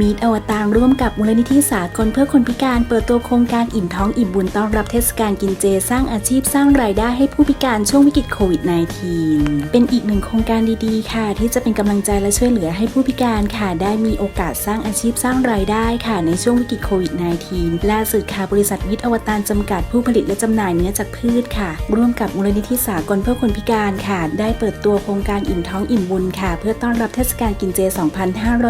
มีดอวตารร่วมกับมูลนิธิสากลเพื่อคนพิการเปิดตัวโครงการอิ่มท้องอิ่มบุญต้อนรับเทศกาลกินเจ สร้างอาชีพสร้างรายได้ให้ผู้พิการช่วงวิกฤตโควิด -19 เป็นอีกหนึ่งโครงการดีๆ ค่ะ ที่จะเป็นกำลังใจและช่วยเหลือให้ผู้พิการค่ะ ได้มีโอกาสสร้างอาชีพสร้างรายได้ค่ะในช่วงวิกฤตโควิด -19 ล่าสุดค่ะบริษัทมิตรอวตารจำกัดผู้ผลิตและจำหน่ายเนื้อจากพืชค่ะ ร่วมกับมูลนิธิสากลเพื่อคนพิการค่ะ ได้เปิดตัวโครงการอิ่มท้องอิ่มบุญค่ะ เพื่อต้อนรับเทศกาลกินเจ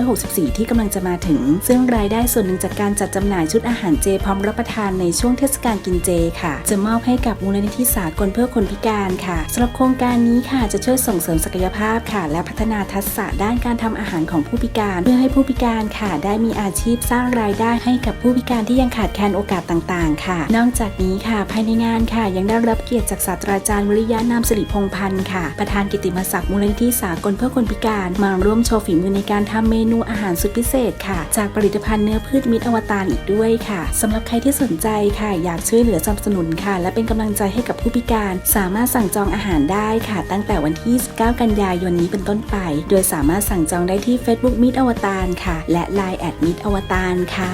2564 ที่กำลังจะมาถึง ซึ่งรายได้ส่วนหนึ่งจากการจัดจำหน่ายชุดอาหารเจพร้อมรับประทานในช่วงเทศกาลกินเจค่ะ จะมอบให้กับมูลนิธิสากลเพื่อคนพิการค่ะสำหรับโครงการนี้ค่ะจะช่วยส่งเสริมศักยภาพค่ะ และพัฒนาทักษะด้านการทำอาหารของผู้พิการ เพื่อให้ผู้พิการค่ะ ได้มีอาชีพสร้างรายได้ให้กับผู้พิการที่ยังขาดแคลนโอกาสต่างๆ ค่ะ นอกจากนี้ค่ะ ภายในงานค่ะ ยังได้รับเกียรติจากศาสตราจารย์วริยะนามสิริพงพันธ์ค่ะ ประธานกิติมศักดิ์มูลนิธิสากลเพื่อคนพิการ มาร่วมโชว์ฝีมือในการทำเมนูอาหารสุดพิเศษค่ะ จากผลิตภัณฑ์เนื้อพืชมิตรอวตารอีกด้วยค่ะสำหรับใครที่สนใจค่ะ อยากช่วยเหลือสนับสนุนค่ะ และเป็นกำลังใจให้กับผู้พิการ สามารถสั่งจองอาหารได้ค่ะ ตั้งแต่วันที่29กันยายนนี้เป็นต้นไป โดยสามารถสั่งจองได้ที่ Facebook มิตรอวตารค่ะ และ Line แอดมิตรอวตารค่ะ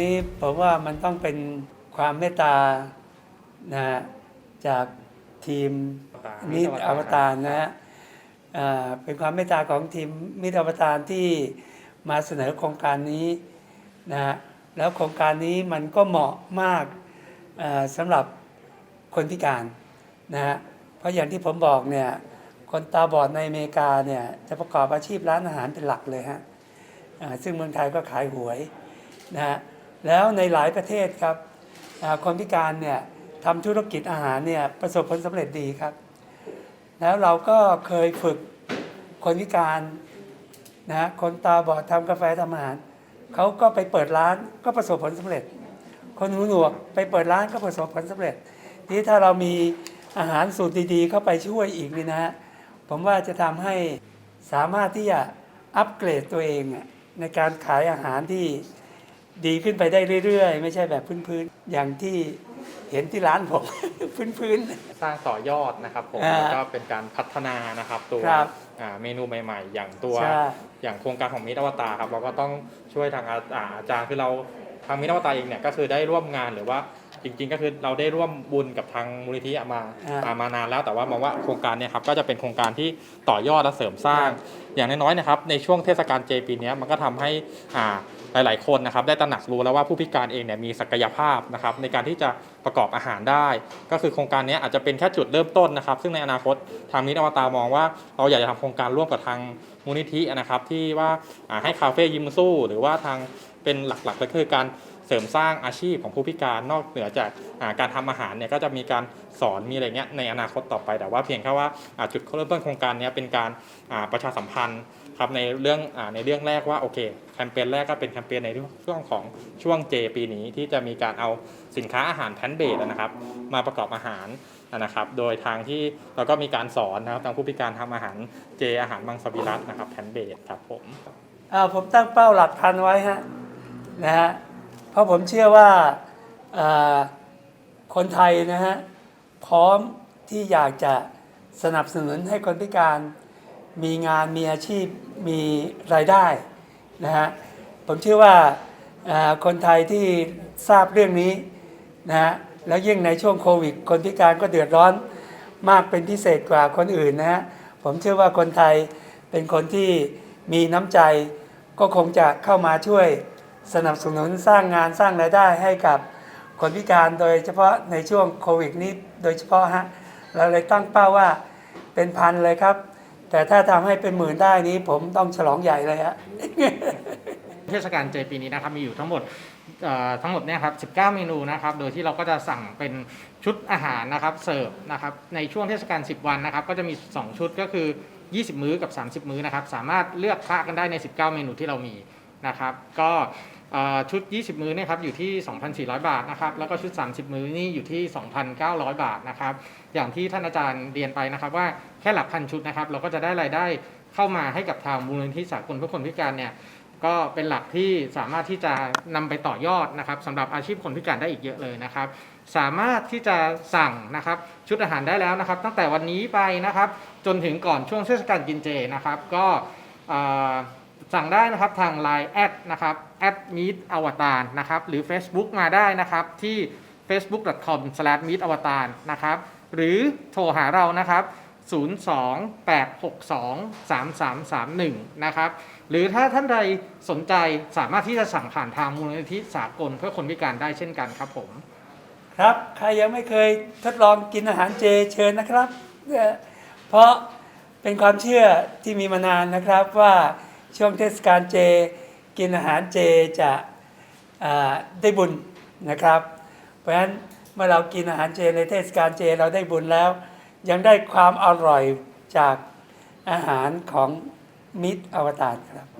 นี่ผมว่ามันต้องเป็นความเมตตานะจากทีมมิตรอวตารนะฮะ เป็นความเมตตาของทีมมิตรอวตารที่มาเสนอโครงการนี้นะฮะแล้วโครงการนี้มันก็เหมาะมากสำหรับคนพิการนะฮะเพราะอย่างที่ผมบอกเนี่ยคนตาบอดในอเมริกาเนี่ยจะประกอบอาชีพร้านอาหารเป็นหลักเลยฮะซึ่งเมืองไทยก็ขายหวยนะฮะแล้วในหลายประเทศครับคนพิการเนี่ยทำธุรกิจอาหารเนี่ยประสบผลสำเร็จดีครับ แล้วเราก็เคยฝึกคนพิการนะคนตาบอดทำกาแฟทำอาหารเขาก็ไปเปิดร้านก็ประสบผลสำเร็จ คนหูหนวกไปเปิดร้านก็ประสบผลสำเร็จ ทีถ้าเรามีอาหารสูตรดีๆ เข้าไปช่วยอีกนี่นะฮะผมว่าจะทำให้สามารถที่จะอัปเกรดตัวเองในการขายอาหารที่ดีขึ้นไปได้เรื่อยๆ ไม่ใช่แบบพื้นๆอย่างที่ เห็นที่ร้านผม พื้น สร้างต่อยอดนะครับผมอ่าแล้วก็เป็นการพัฒนานะครับตัวครับอ่าเมนูใหม่ ๆ อย่างตัวใช่อย่างโครงการของมิตรอวตารครับเราก็ต้องช่วยทางอาอ่าอาจารย์คือเราทางมิตรอวตารเองเนี่ยก็คือได้ร่วมงานหรือว่า จริง ๆ ก็คือเราได้ร่วมบุญกับทางมูลนิธิมาอ่าอ่ามานานแล้ว แต่ว่ามองว่าโครงการเนี่ยครับก็จะเป็นโครงการที่ต่อยอดและเสริมสร้าง อย่างน้อยๆนะครับในช่วงเทศกาลเจปีเนี้ยมันก็ทำให้อ่าหลายๆคนนะครับได้ตระหนักรู้แล้วว่าผู้พิการเองเนี่ยมีศักยภาพนะครับในการที่จะประกอบอาหารได้ ก็คือโครงการเนี้ยอาจจะเป็นแค่จุดเริ่มต้นนะครับ ซึ่งในอนาคตทางมิตรอวตารมองว่าเราอยากจะทำโครงการร่วมกับทางมูลนิธินะครับที่ว่าอ่าให้คาเฟ่ยิมสู้ หรือว่าทางเป็นหลักๆก็คือการเส ริมสร้างอาชีพของผู้พิการนอกเหนือจากการทำอาหารเนี่ยก็จะมีการสอนมีอะไรเงี้ยในอนาคตต่อไป แต่ว่าเพียงแค่ว่าจุดเริ่มต้นโครงการเนี้ยเป็นการประชาสัมพันธ์ครับในเรื่องในเรื่องแรกว่าโอเคแคมเปญแรกก็เป็นแคมเปญในช่วงของช่วงเจปีนี้ที่จะมีการเอาสินค้าอาหารแพนเบสนะครับ มาประกอบอาหารนะครับ โดยทางที่เราก็มีการสอนนะครับทางผู้พิการทำอาหารเจอาหารมังสวิรัตนะครับแพนเบสครับผมผมตั้งเป้าหลักพันไว้ฮะนะฮะ เพราะผมเชื่อว่าคนไทยนะฮะพร้อมที่อยากจะสนับสนุนให้คนพิการมีงานมีอาชีพมีรายได้นะฮะผมเชื่อว่าคนไทยที่ทราบเรื่องนี้นะฮะแล้วยิ่งในช่วงโควิด คนพิการก็เดือดร้อนมากเป็นพิเศษกว่าคนอื่นนะฮะผมเชื่อว่าคนไทยเป็นคนที่มีน้ำใจก็คงจะเข้ามาช่วย สนับสนุนสร้างงานสร้างรายได้ให้กับคนพิการโดยเฉพาะในช่วงโควิดนี้โดยเฉพาะฮะเราเลยตั้งเป้าว่าเป็นพันเลยครับ แต่ถ้าทำให้เป็นหมื่นได้นี้ผมต้องฉลองใหญ่เลยฮะเทศกาลเจปีนี้นะครับมีอยู่ทั้งหมดทั้งหมดเนี่ยครับ 19 เมนูนะครับ โดยที่เราก็จะสั่งเป็นชุดอาหารนะครับเสิร์ฟนะครับในช่วงเทศกาล 10 วันนะครับ ก็จะมี 2 ชุดก็คือ 20 มื้อกับ 30 มื้อนะครับ สามารถเลือกคละกันได้ใน 19 เมนูที่เรามี นะครับก็ชุด 20 มื้อเนะครับอยู่ที่ 2,400 บาทนะครับแล้วก็ชุด 30 มื้อนี่อยู่ที่ 2,900 บาทนะครับอย่างที่ท่านอาจารย์เรียนไปนะครับว่าแค่หลักพันชุดนะครับเราก็จะได้รายได้เข้ามาให้กับทางมูลนิธิสากลเพื่อคนพิการเนี่ยก็เป็นหลักที่สามารถที่จะนำไปต่อยอดนะครับสำหรับอาชีพคนพิการได้อีกเยอะเลยนะครับ สามารถที่จะสั่งนะครับชุดอาหารได้แล้วนะครับ ตั้งแต่วันนี้ไปนะครับ จนถึงก่อนช่วงเทศกาลกินเจนะครับ ก็ สั่งได้นะครับทาง Line แอดนะครับแอดมีดอวตารนะครับหรือ Facebook มาได้นะครับที่ facebook.com/meet อวตารนะครับหรือโทรหาเรานะครับ 028623331 นะครับ หรือถ้าท่านใดสนใจสามารถที่จะสั่งผ่านทางมูลนิธิสากลเพื่อคนพิการได้เช่นกันครับผม ครับ ใครยังไม่เคยทดลองกินอาหารเจเชิญนะครับ เพราะเป็นความเชื่อที่มีมานานนะครับว่า ช่วงเทศกาลเจ กินอาหารเจจะได้บุญนะครับ เพราะฉะนั้นเมื่อเรากินอาหารเจในเทศกาลเจเราได้บุญแล้ว ยังได้ความอร่อยจากอาหารของมิตรอวตารครับ